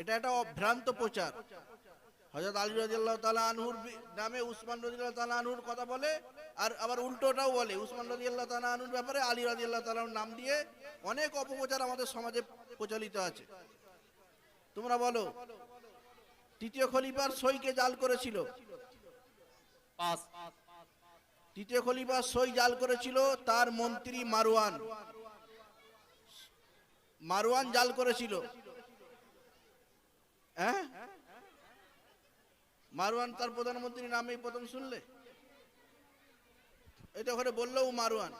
এটা একটা অভ্রান্ত প্রচার। হজরত আলী রাজিয়াল্লাহ তালা আনহুর নামে উসমান রাজিয়াল্লাহ তালা আনহুর কথা বলে আর আবার উল্টোটাও বলে। উসমান রাজিয়াল্লাহ তালা আনহুর ব্যাপারে আলী রাজিয়াল্লাহ তালার নাম দিয়ে অনেক অপপ্রচার আমাদের সমাজে প্রচলিত আছে। তোমরা বলো তৃতীয় খলিফার সইকে জাল করেছিল? তৃতীয় খলিফার সই জাল করেছিল তার মন্ত্রী মারওয়ান। মারওয়ান জাল করেছিল। হ্যাঁ? তার প্রধানমন্ত্রীর নামে প্রথম শুনলে? এটা ওখানে বললেও মারওয়ান।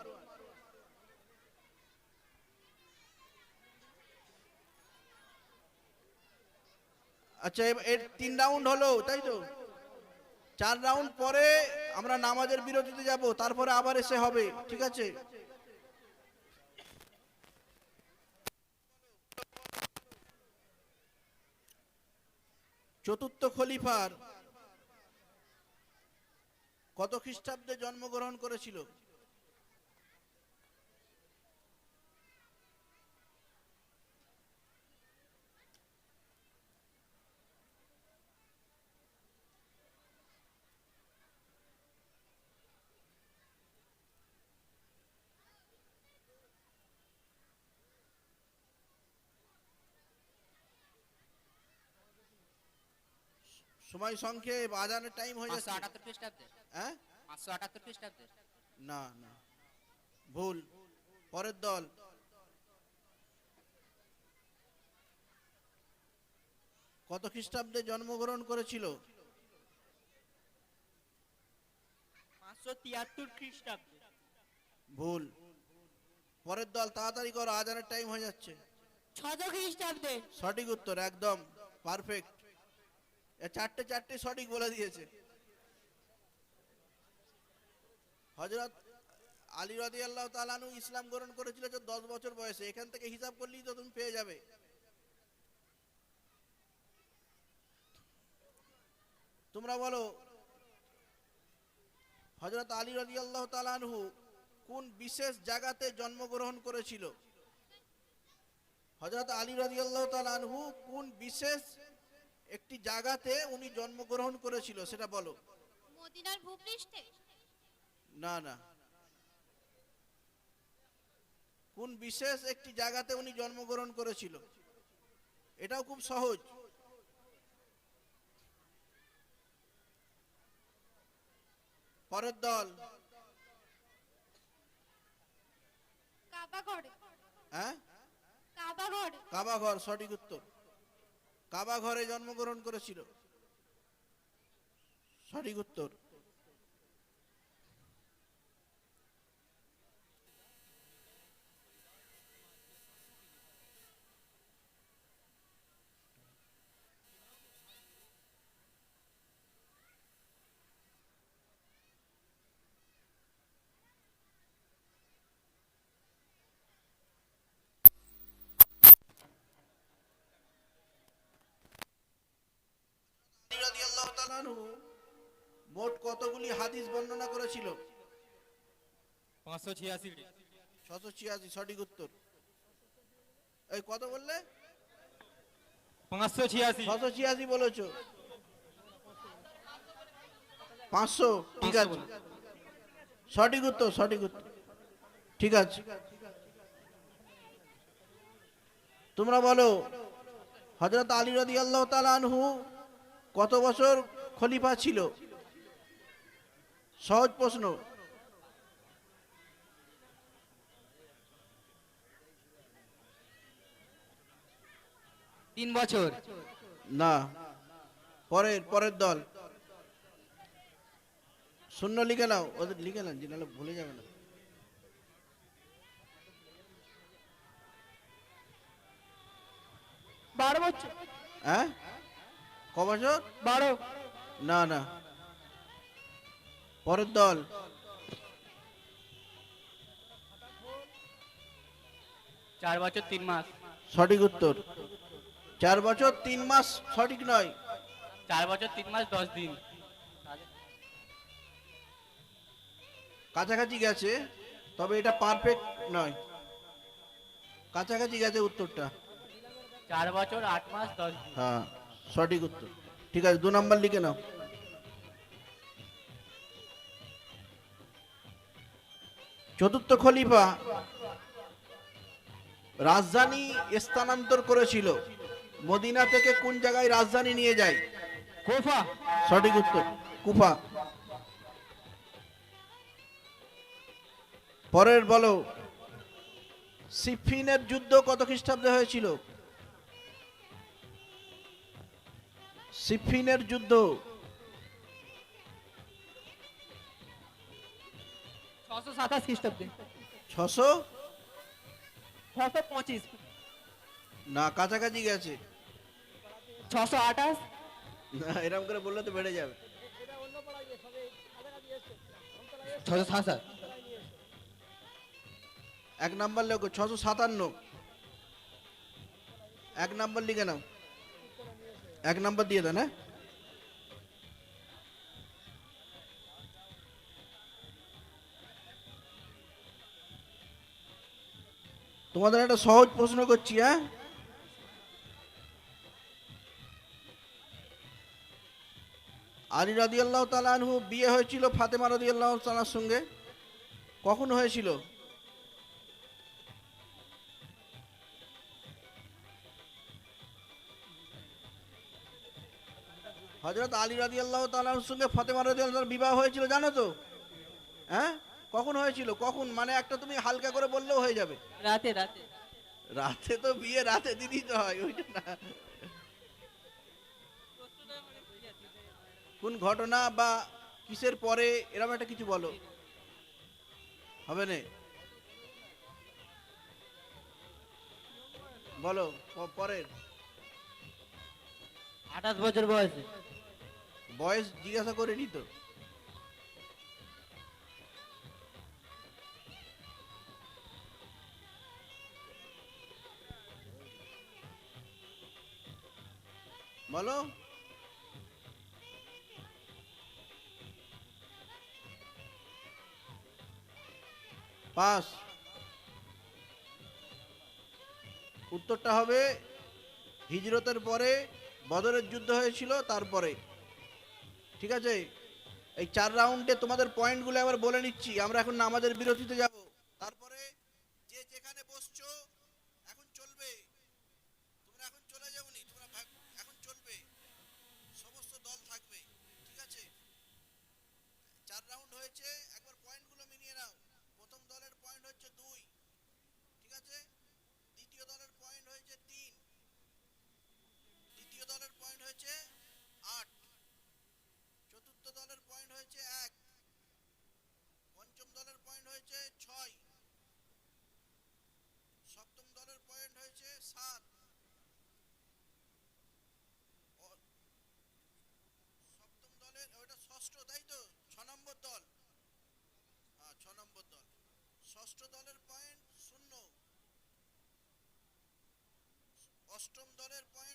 আচ্ছা এর তিন রাউন্ড হলো, তাই তো? চার রাউন্ড পরে আমরা নামাজের বিরতিতে যাব, তারপরে আবার এসে হবে, ঠিক আছে? চতুর্থ খলিফার কত খ্রিস্টাব্দে জন্মগ্রহণ করেছিল? সময় সংক্ষেপ আজানের টাইম হয়ে যাচ্ছে। আটাত্তর খ্রিস্টাব্দে। হ্যাঁ? পাঁচশো আটাত্তর খ্রিস্টাব্দে। না না। ভুল। পরের দল। কত খ্রিস্টাব্দে জন্মগ্রহণ করেছিল? পাঁচশো তিয়াত্তর খ্রিস্টাব্দে। ভুল। পরের দল তাড়াতাড়ি করো আজানের টাইম হয়ে যাচ্ছে। ছশো খ্রিস্টাব্দে। সঠিক উত্তর একদম। পারফেক্ট। চারটে চারটে সঠিক বলে দিয়েছে। হজরত আলী রাদি আল্লাহ তালানু ইসলাম গ্রহণ করেছিল যে দশ বছর বয়সে। এখান থেকে হিসাব করলেই তো তুমি পেয়ে যাবে। তোমরা বলো হজরত আলী রাজি আল্লাহ তালানহু কোন বিশেষ জায়গাতে জন্মগ্রহণ করেছিল? হজরত আলী রাজিয়াল্লাহ তালানহু কোন বিশেষ একটি জায়গাতে উনি জন্মগ্রহণ করেছিল সেটা বলো। মদিনার ভূপৃষ্ঠে? না না। কোন বিশেষ একটি জায়গাতে উনি জন্মগ্রহণ করেছিল? এটাও খুব সহজ। পরের দল। কাবাগড়ে হ্যাঁ? কাবাগড়ে কাবাঘর সঠিক উত্তর। কাবাঘরে জন্মগ্রহণ করেছিল। সঠিক উত্তর আলী রাদিয়াল্লাহু তাআলা আনহু মোট কতগুলি হাদিস বর্ণনা করেছিল? পাঁচশো ছিয়াশি। ছশো ছিয়াশি সঠিক উত্তর। এই কত বললে? পাঁচশো ছিয়াশি। ছশো ছিয়াশি বলেছ। পাঁচশো ঠিক আছে। সঠিক উত্তর সঠিক উত্তর। ঠিক আছে। তোমরা বলো হজরত আলী রদি আল্লাহ কত বছর খলিফা ছিল। সহজ প্রশ্ন। তিন বছর। না পরের পরের দল। শূন্য লিখে নাও ওদের লিখে নাও নাহলে ভুলে যাবে না। বারো বছর। হ্যাঁ? ক বছর? বারো। না না। পরের দল। চার বছর তিন মাস। সঠিক উত্তর। চার বছর তিন মাস সঠিক নয়। চার বছর তিন মাস দশ দিন। কাছাকাছি গেছে তবে এটা পারফেক্ট নয়। কাছাকাছি গেছে উত্তরটা। চার বছর আট মাস দশ হ্যাঁ সঠিক উত্তর। ঠিক আছে দু নম্বর লিখে নাও। চতুর্থ খলিফা রাজধানী স্থানান্তর করেছিল। মদিনা থেকে কোন জায়গায় রাজধানী নিয়ে যায়? কোফা। সঠিক উত্তর কুফা। পরের বলো সিফিনের যুদ্ধ কত খ্রিস্টাব্দে হয়েছিল? সিফিনের যুদ্ধ। ছশো সাতাশ খ্রিস্টাব্দে। ছশো? ছশো পঁচিশ। না কাছাকাছি গেছে। ছশো আঠাশ। না এরকম করে বললে তো বেড়ে যাবে। ছশো সাতাশ এক নাম্বার ছশো সাতান্ন। এক নাম্বার লিখে নাও। এক নাম্বার দিয়ে দেন হ্যাঁ? তোমাদের একটা সহজ প্রশ্ন করছি হ্যাঁ? আলী রাদি আল্লাহ তালানহু বিয়ে হয়েছিল ফাতেমা রাদি আল্লাহ তালার সঙ্গে? কখন হয়েছিল? হজরত আলী রাজি আল্লাহ তালার সঙ্গে ফতেমা রাজি আল্লাহ বিবাহ হয়েছিল জানো তো? হ্যাঁ? কখন হয়েছিল? কখন? মানে একটা তুমি হালকা করে বললেও হয়ে যাবে। রাতে রাতে। রাতে তো বিয়ে রাতে দিদি তো হয় ওইটা না। কোন ঘটনা বা কিসের পরে এরকম একটা কিছু বলো। হবে না? বলো পরের। আঠাশ বছর বয়সে। বয়স জিজ্ঞাসা করিনি তো? বলো। পাস। উত্তরটা হবে হিজরতের পরে বদরের যুদ্ধ হয়েছিল তারপরে। ঠিক আছে? এই চার রাউন্ডে তোমাদের পয়েন্টগুলো একবার বলে নিচ্ছি। আমরা এখন আমাদের বিরতিতে যাব তারপরে যে যেখানে বসছো এখন চলবে তোমরা এখন চলে যাওনি তোমরা ভাগ- এখন চলবে সমস্ত দল থাকবে ঠিক আছে চার রাউন্ড হয়েছে একবার পয়েন্টগুলো মিলিয়ে নাও প্রথম দলের পয়েন্ট হচ্ছে দুই ঠিক আছে দ্বিতীয় দলের পয়েন্ট হয়েছে তিন দ্বিতীয় দলের পয়েন্ট হয়েছে আট চতুর্থ দলের পয়েন্ট হয়েছে এক পঞ্চম দলের পয়েন্ট হয়েছে ছয় সপ্তম দলের পয়েন্ট হয়েছে সাত ও- সপ্তম দলের ওটা ষষ্ঠ তাই তো ছ নম্বর দল হ্যাঁ ছ নম্বর দল ষষ্ঠ দলের পয়েন্ট শূন্য। অষ্টম দলের পয়েন্টও